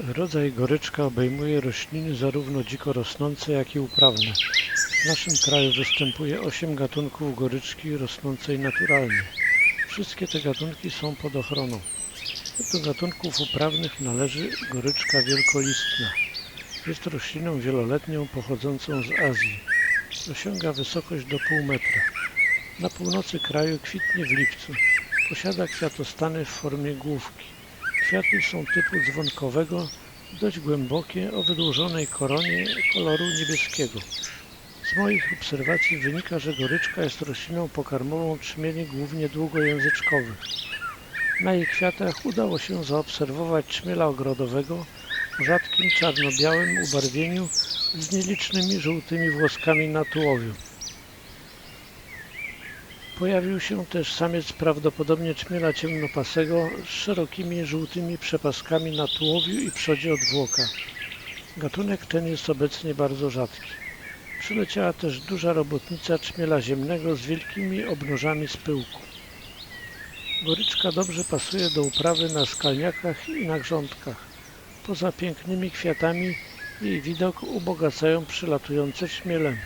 Rodzaj goryczka obejmuje rośliny zarówno dziko rosnące, jak i uprawne. W naszym kraju występuje 8 gatunków goryczki rosnącej naturalnie. Wszystkie te gatunki są pod ochroną. Do gatunków uprawnych należy goryczka wielkolistna. Jest rośliną wieloletnią pochodzącą z Azji. Osiąga wysokość do pół metra. Na północy kraju kwitnie w lipcu. Posiada kwiatostany w formie główki. Kwiaty są typu dzwonkowego, dość głębokie, o wydłużonej koronie koloru niebieskiego. Z moich obserwacji wynika, że goryczka jest rośliną pokarmową trzmieli głównie długojęzyczkowych. Na jej kwiatach udało się zaobserwować trzmiela ogrodowego o rzadkim czarno-białym ubarwieniu z nielicznymi żółtymi włoskami na tułowiu. Pojawił się też samiec prawdopodobnie czmiela ciemnopasego z szerokimi żółtymi przepaskami na tułowiu i przodzie odwłoka. Gatunek ten jest obecnie bardzo rzadki. Przyleciała też duża robotnica czmiela ziemnego z wielkimi obnożami z pyłku. Goryczka dobrze pasuje do uprawy na skalniakach i na grządkach. Poza pięknymi kwiatami jej widok ubogacają przylatujące czmiele.